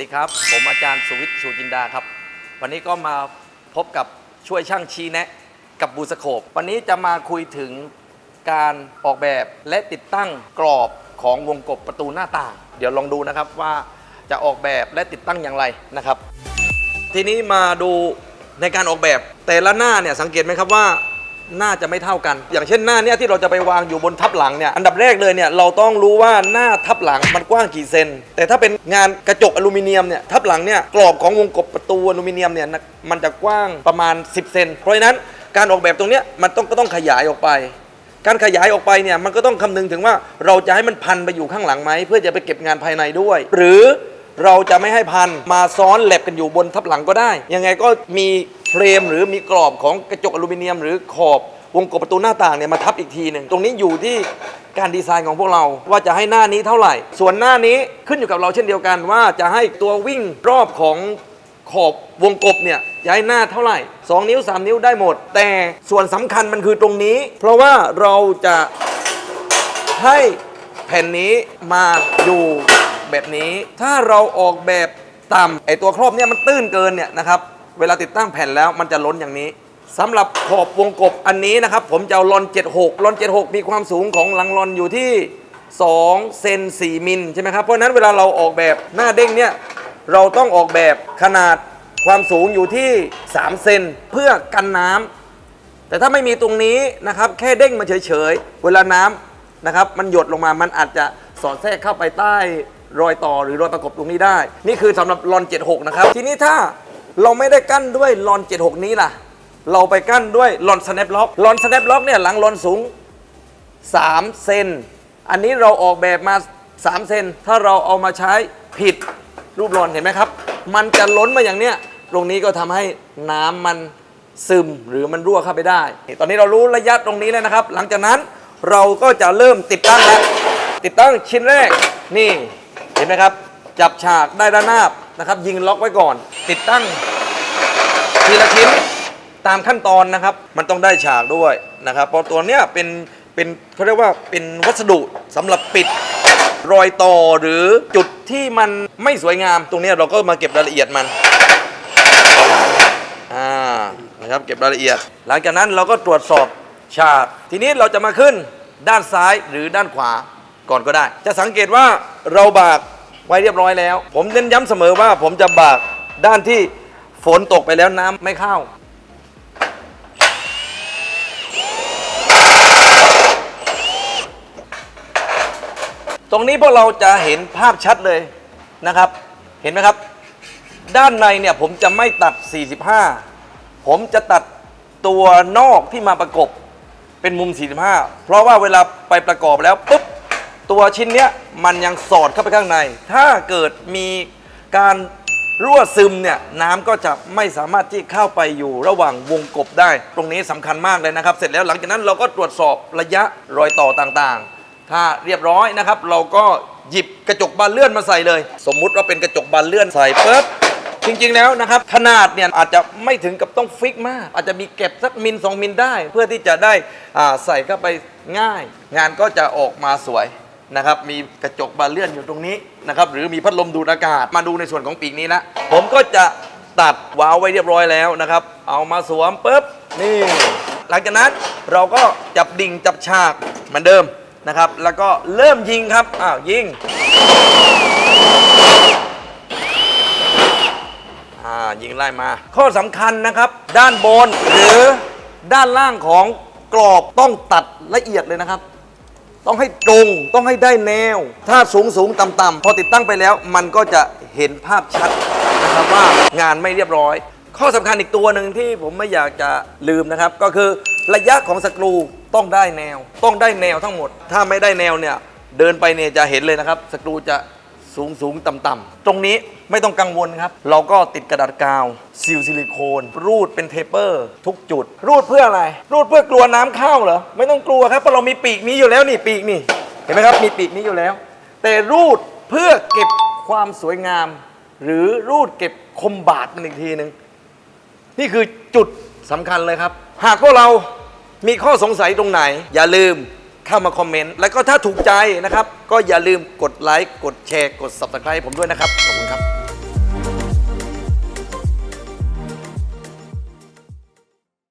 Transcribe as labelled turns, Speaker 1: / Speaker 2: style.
Speaker 1: ดีครับ ผมอาจารย์สุวิทย์ชูจินดาครับ วันนี้ก็มาพบกับช่วยช่างชี้แนะ กับบูสโคปวันนี้จะมาคุยถึงการออกแบบและติดตั้งกรอบของวงกบประตูหน้าต่าง เดี๋ยวลองดูนะครับว่าจะออกแบบและติดตั้งอย่างไรนะครับ ทีนี้มาดูในการออกแบบแต่ละหน้าเนี่ยสังเกตไหมครับว่า น้าจะไม่เท่ากัน อย่างเช่นหน้าเนี่ยที่เราจะไปวางอยู่บนทับหลังเนี่ยอันดับแรกเลยเนี่ยเราต้องรู้ว่าหน้าทับหลังมันกว้างกี่เซนแต่ถ้าเป็นงานกระจกอลูมิเนียมเนี่ยทับหลังเนี่ยกรอบของวงกบประตูอลูมิเนียมเนี่ยมันจะกว้างประมาณ 10 เซนเพราะฉะนั้นการออกแบบตรงเนี้ยมันต้องก็ต้องขยายออกไป การขยายออกไปเนี่ยมันก็ต้องคำนึงถึงว่าเราจะให้มันพันไปอยู่ข้างหลังไหมเพื่อจะไปเก็บงานภายในด้วย หรือเราจะไม่ให้พันมาซ้อนแหลบกันอยู่บนทับหลังก็ได้ ยังไงก็มี เฟรมหรือมีกรอบของกระจกอลูมิเนียม หรือขอบวงกบประตูหน้าต่างเนี่ยมาทับอีกทีหนึ่งตรงนี้อยู่ที่การดีไซน์ของพวกเราว่าจะให้หน้านี้เท่าไหร่ ส่วนหน้านี้ขึ้นอยู่กับเราเช่นเดียวกันว่าจะให้ตัววิ่งรอบของขอบวงกบเนี่ยย้ายหน้าเท่าไหร่ 2 นิ้ว 3 นิ้วได้หมด แต่ส่วนสำคัญมันคือตรงนี้ เพราะว่าเราจะให้แผ่นนี้มาอยู่แบบนี้ ถ้าเราออกแบบต่ำไอตัวครอบเนี่ยมันตื้นเกินเนี่ยนะครับ เวลาติดตั้งแผ่นแล้วมันจะล้นอย่างนี้สำหรับขอบวงกบอันนี้นะครับ ผมจะเอาลอน 76ลอน 76 มีความสูงของหลังลอนอยู่ที่2เซน4มิลใช่ไหมครับ เพราะฉะนั้นเวลาเราออกแบบหน้าเด้งเนี่ยเราต้องออกแบบขนาดความสูงอยู่ที่3เซนเพื่อกันน้ำแต่ถ้าไม่มีตรงนี้นะครับ แค่เด้งมาเฉยๆ เวลาน้ำนะครับ มันหยดลงมามันอาจจะสอดแทรกเข้าไปใต้รอยต่อหรือรอยประกบตรงนี้ได้ นี่คือสำหรับลอน 76 นะครับ ทีนี้ถ้า เราไม่ได้กั้นด้วยลอน76 นี้ล่ะ เราไปกั้นด้วยลอนสแนปล็อกลอนสแนปล็อกเนี่ยหลังลอนสูง 3 เซน อันนี้เราออกแบบมา 3 เซน ถ้าเราเอามาใช้ผิดรูปรอนเห็นไหมครับ มันจะล้นมาอย่างเนี้ย ตรงนี้ก็ทำให้น้ำมันซึมหรือมันรั่วเข้าไปได้ ตอนนี้เรารู้ระยะตรงนี้แล้วนะครับ หลังจากนั้นเราก็จะเริ่มติดตั้งแล้ว ติดตั้งชิ้นแรก นี่ เห็นไหมครับ จับฉากได้ด้านหน้าบ นะครับ ยิงล็อกไว้ก่อน ติดตั้งทีละชิ้นตามขั้นตอนนะครับ มันต้องได้ฉากด้วยนะครับเพราะตัวเนี้ยเป็นเป็นเขาเรียกว่าเป็นวัสดุสำหรับปิดรอยต่อหรือจุดที่มันไม่สวยงามตรงนี้เราก็มาเก็บรายละเอียดมันอ่านะครับเก็บรายละเอียด หลังจากนั้นเราก็ตรวจสอบฉาก ทีนี้เราจะมาขึ้นด้านซ้ายหรือด้านขวาก่อนก็ได้ จะสังเกตว่าเราบาก ไว้เรียบร้อยแล้ว ผมเน้นย้ำเสมอว่าผมจะบากด้านที่ฝนตกไปแล้วน้ำไม่เข้า ตรงนี้พวกเราจะเห็นภาพชัดเลยนะครับ เห็นไหมครับ ด้านในเนี่ยผมจะไม่ตัด 45 ผมจะตัดตัวนอกที่มาประกบเป็นมุม 45 เพราะว่าเวลาไปประกอบแล้วปุ๊บ ตัวชิ้นเนี้ยมันยังสอดเข้าไปข้างใน ถ้าเกิดมีการรั่วซึมเนี่ยน้ำก็จะไม่สามารถที่เข้าไปอยู่ระหว่างวงกบได้ ตรงนี้สำคัญมากเลยนะครับ เสร็จแล้วหลังจากนั้นเราก็ตรวจสอบระยะรอยต่อต่างๆ ถ้าเรียบร้อยนะครับ เราก็หยิบกระจกบานเลื่อนมาใส่เลย สมมุติว่าเป็นกระจกบานเลื่อนใส่ปุ๊บจริงๆแล้วนะครับ ขนาดเนี่ยอาจจะไม่ถึงกับต้องฟิกมาก อาจจะมีเก็บสักมิลสองมิลได้ เพื่อที่จะได้อ่าใส่เข้าไปง่าย งานก็จะออกมาสวย นะครับมีกระจกบานเลื่อนอยู่ตรงนี้นะครับหรือมีพัดลมดูดอากาศมาดูในส่วนของปีกนี้ละผมก็จะตัดวาล์วไว้เรียบร้อยแล้วนะครับ เอามาสวมปุ๊บนี่ หลังจากนั้นเราก็จับดิ่งจับฉากเหมือนเดิมนะครับ แล้วก็เริ่มยิงครับอ้าวยิงอ่ายิงไล่มา ข้อสำคัญนะครับ ด้านบนหรือด้านล่างของกรอบต้องตัดละเอียดเลยนะครับ ต้องให้ตรงต้องให้ได้แนว ถ้าสูงสูงต่ำต่ำพอติดตั้งไปแล้ว มันก็จะเห็นภาพชัดนะครับว่างานไม่เรียบร้อย ข้อสำคัญอีกตัวหนึ่งที่ผมไม่อยากจะลืมนะครับ ก็คือระยะของสกรูต้องได้แนว ต้องได้แนวทั้งหมด ถ้าไม่ได้แนวเนี่ยเดินไปเนี่ยจะเห็นเลยนะครับ สกรูจะ สูงสูงต่ำต่ำตรงนี้ไม่ต้องกังวลครับ เราก็ติดกระดาษกาวซิลซิลิโคน รูดเป็นเทปเปอร์ ทุกจุด รูดเพื่ออะไร รูดเพื่อกลัวน้ำเข้าเหรอไม่ต้องกลัวครับเพราะเรามีปีกนี้อยู่แล้วนี่ปีกนี่เห็นไหมครับมีปีกนี้อยู่แล้ว แต่รูดเพื่อเก็บความสวยงาม หรือรูดเก็บคมบาดมันอีกทีหนึ่งนี่คือจุดสำคัญเลยครับ หากพวกเรามีข้อสงสัยตรงไหน อย่าลืม เข้ามาคอมเมนต์ แล้วก็ถ้าถูกใจนะครับ ก็อย่าลืมกดไลค์ กดแชร์ กด subscribe ผมด้วยนะครับ ขอบคุณครับ